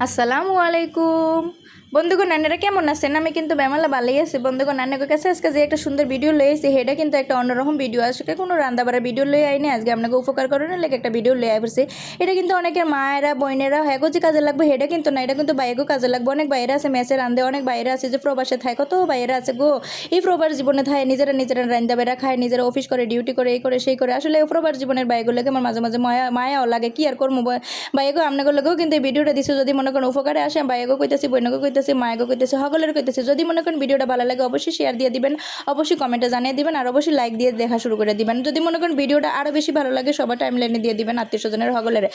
আসসালামু আলাইকুম বন্ধুগণ নানেরা কেমন আছেন? আমি কিন্তু বেমালা ভালোই আছি। বন্ধুগণ নানের কাছে আজকে যে একটা সুন্দর ভিডিও লয়েছি সেটা কিন্তু একটা অন্যরকম ভিডিও আজকে কোনো রান্না বাড়ার ভিডিও লয়ে আইনি, আজকে আপনাকে উপকার করানোর লেগে একটা ভিডিও লয়ে আইসি এটা কিন্তু অনেকের মায়েরা, বোনেরা হ্যাগো যে কাজে লাগবে, সেটা কিন্তু না। এটা কিন্তু বাইরেও কাজে লাগবে। অনেক বাইরে আছে, মেসে রান্ধে, অনেক বাইরে আছে, যে প্রবাসে থাকে, কত বাইরে আছে গো। এই প্রবাস জীবনে থাকে, নিজেরা নিজেরা রান্দা বেড়া খায়, নিজেরা অফিস করে ডিউটি করে, এই করে, সেই করে। আসলে প্রবাস জীবনের বাইগুলোকে আমার মাঝে মাঝে মায়া মায়াও লাগে, কি আর করব? বাইগো আপনাদের লগেও কিন্তু এই ভিডিওটা দিছে। যদি মনে করেন উপকারে আসে বাইগো কইতেছি বইনগো কইতেছি মায়াগো কইতেছি সকলের কইতেছি। যদি মনে করেন ভিডিওটা ভালো লাগে, অবশ্যই শেয়ার দিয়ে দিবেন, অবশ্যই কমেন্টে জানিয়ে দিবেন, আর অবশ্যই লাইক দিয়ে দেখা শুরু করে দিবেন। যদি মনে করেন ভিডিওটা আরও বেশি ভালো লাগে, সবার টাইম লাইনে দিয়ে দিবেন আত্মীয় স্বজনের সকলের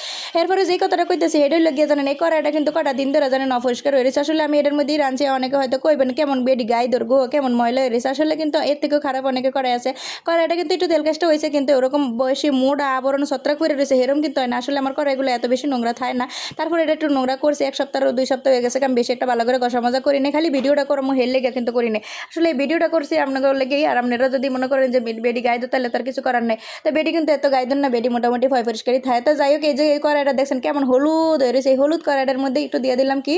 এরপরে যেই কথাটা কইতেছি এটাই লাগিয়ে জানেন, এই কড়াইটা কিন্তু কটা দিন ধরে জানেন অপরিষ্কার হয়ে রয়েছে। আসলে আমি এটার মধ্যেই রাঁধছি, অনেকে হয়তো কইবেন, কেমন বেডি গাই দর্গো কেমন ময়লা হয়ে রয়েছে। আসলে কিন্তু এর থেকেও খারাপ অনেকে কড়াই আছে। কড়াইটা কিন্তু একটু তেল কাজটা হয়েছে, কিন্তু ওরকম বয়সী মোড়া, আবরণ সত্রা করে রয়েছে এরকম কিন্তু হয় না। আসলে আমার কড়াইগুলো এত বেশি নোংরা থাকে না। তারপরে এটা একটু নোংরা করছে, এক সপ্তাহ, দুই সপ্তাহ হয়ে গেছে, কারণ বেশি একটা ভালো করে কষা মজা করি না, খালি ভিডিওটা করো মো হেল লেগে কিন্তু করি না। আসলে এই ভিডিওটা করছি আপনাদের লেগেই, আর আপনারা যদি মনে করেন যে বেডি গাইদো তাহলে তার কিছু করার নেই। তো বেডি কিন্তু এত গাইদ না, বেডি মোটামুটি ভয় পরিষ্কারই থাকে। তো যাই হোক, এই যে এই কড়াইটা দেখছেন কেমন হলুদ হয়ে রয়েছে। এই হলুদ কড়াইটার মধ্যে একটু দিয়ে দিলাম কি?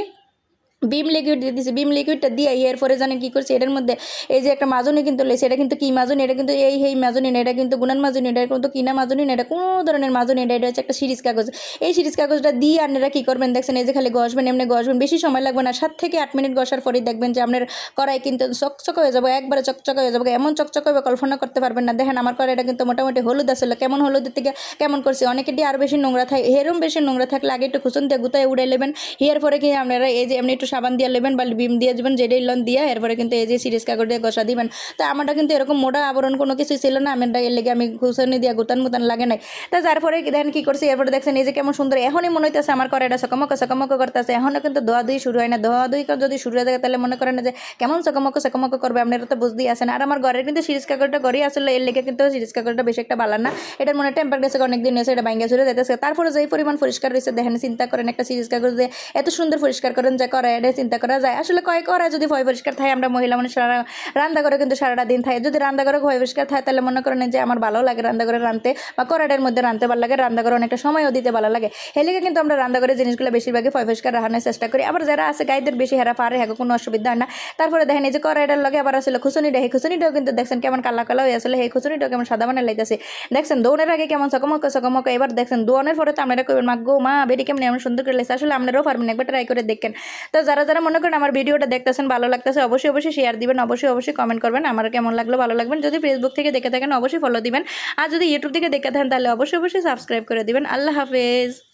বিম লিকুইড দিয়ে দিছি। বিম লিকুইডটা দিয়ে এর পরে জানেন কী করছে? এটার মধ্যে এই যে একটা মাজনি কিন্তু লেছে, এটা কিন্তু কি মাজনি? এটা কিন্তু এই এই মাজনি না, এটা কিন্তু গুণান মাজনি, এটা কিন্তু কিনা মাজনি না, এটা কোনো ধরনের মাজনি এটা এটা হচ্ছে একটা সিরিজ কাগজ। এই সিরিজ কাগজটা দিয়ে আপনারা কী করবেন? দেখছেন এই যে খালি গসবেন এমনি গসবেন বেশি সময় লাগবে না। সাত থেকে আট মিনিট গসার পরেই দেখবেন যে আপনার কড়াই কিন্তু চকচক হয়ে যাবে, একবারে চকচক হয়ে যাবে, এমন চকচক হবে কল্পনা করতে পারবেন না। দেখেন আমার কড়াইটা কিন্তু মোটামুটি হলুদ আসলে কেমন হলুদের থেকে কেমন করছে? অনেকেরটি আরও বেশি নোংরা থাকে এরম বেশি নোংরা থাকলে আগে একটু খুচন দিয়ে গুতায় উড়ে নেবেন। এর পরে কি আপনারা এই যে এমনি একটু সাবান দিয়ে নেবেন বা বিম দিয়ে দেবেন যেটাই লন দিয়ে, এরপরে কিন্তু এই যে সিরিজ কাগজ দিয়ে ঘষা দিবেন। তো আমারটা কিন্তু এরকম মোটা আবরণ কোনো কিছু ছিল না আমি এর লেগে আমি ঘুষানি দিয়ে গুতান মুতান লাগে নাই। তা তারপরে দেখেন কি করছি, এরপরে দেখছেন এই যে কেমন সুন্দর, এখনই মনে হইতেছে আমার করে এটা সকমক সকমক করতেছে। এখনও কিন্তু ধোয়া দুই শুরু হয় না। ধোয়া দুই যদি শুরু হয়ে যায় তাহলে মনে করেন যে কেমন সকমক সকমক করবে, আপনারা তো বুঝতেই আসেন আর আমার ঘরের কিন্তু সিরিজ কাগজটা ঘরেই আসলে, এর লেগে কিন্তু সিরিজ কাগজটা বেশি একটা ভালো না। এটার মনে টেম্পার গেছে অনেক দিন হয়েছে, এটা ভাঙ্গা চলে যেতেছে তারপরে যেই পরিমাণ পরিষ্কার রয়েছে দেখেন চিন্তা করেন একটা সিরিজ কাগজ দিয়ে এত সুন্দর পরিষ্কার করেন যা করা এটা চিন্তা করা যায়। আসলে কয়েক করা যদি ভয় পরিষ্কার থাকে, আমরা মহিলা মানুষ সারা রান্না করে কিন্তু সারাটা দিন থাকে যদি রান্না করে ভয় পরিষ্কার থাকে, তাহলে মনে করেন যে আমার ভালো লাগে রান্না করে রাঁধতে বা করাটের মধ্যে রাঁধতে ভালো লাগে, রান্না করে অনেকটা সময়ও দিতে ভালো লাগে। হেলিকে কিন্তু আমরা রান্না করে জিনিসগুলো বেশিরভাগই ভয় পরিষ্কার রাখানোর চেষ্টা করি। আবার যারা আছে, গাইদের বেশি হেরা পারে হ্যাঁ কোনো অসুবিধা হয় না। তারপরে দেখেন এই যে কড়াইটার লগে আবার আসলে খুচুনিটা এই খুচুনিটাও কিন্তু দেখছেন কেমন কালা কালা হয়ে আসলে এই খুচুনিটাও কেমন সাদা বানা লাইতেছে দেখছেন দৌড়ের আগে কেমন সকমক চকমক এবার দেখছেন দোয়ানের পরে তো আপনারা কইবেন মা গো মা, বেরি কেমন এমন সুন্দর করে লেগেছে? আসলে আপনারাও পারবেন, একবার ট্রাই করে দেখেন। তো যারা যারা মনে করেন আমার ভিডিওটা দেখতেছেন, ভালো লাগতেছে, অবশ্যই অবশ্যই শেয়ার দিবেন, অবশ্যই অবশ্যই কমেন্ট করবেন। আমার কেমন লাগল, ভালো লাগবেন। যদি ফেসবুক থেকে দেখে থাকেন, অবশ্যই ফলো দিবেন। আর যদি ইউটিউব থেকে দেখে থাকেন, তাহলে অবশ্যই অবশ্যই সাবস্ক্রাইব করে দিবেন। আল্লাহ হাফেজ।